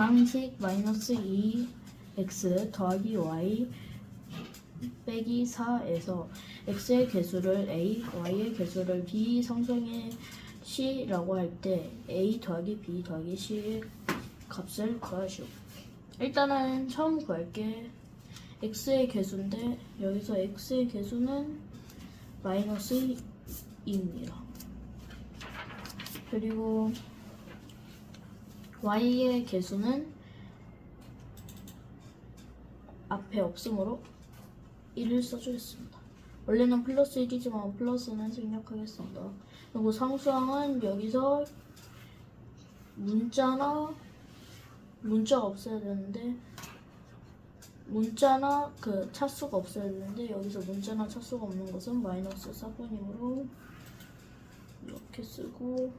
상식 마이너스 2x 더하기 y 빼기 4에서 x의 개수를 a, y의 개수를 b 상성의 c라고 할 때 a 더하기 b 더하기 c의 값을 구하시오. 일단은 처음 구할 게 x의 개수인데 여기서 x의 개수는 마이너스 2입니다. 그리고 y의 개수는 앞에 없으므로 1을 써주겠습니다. 원래는 플러스 1이지만 플러스는 생략하겠습니다. 그리고 상수항은 여기서 문자나 문자가 없어야 되는데 문자나 그 차수가 없어야 되는데 여기서 문자나 차수가 없는 것은 마이너스 4번이므로 이렇게 쓰고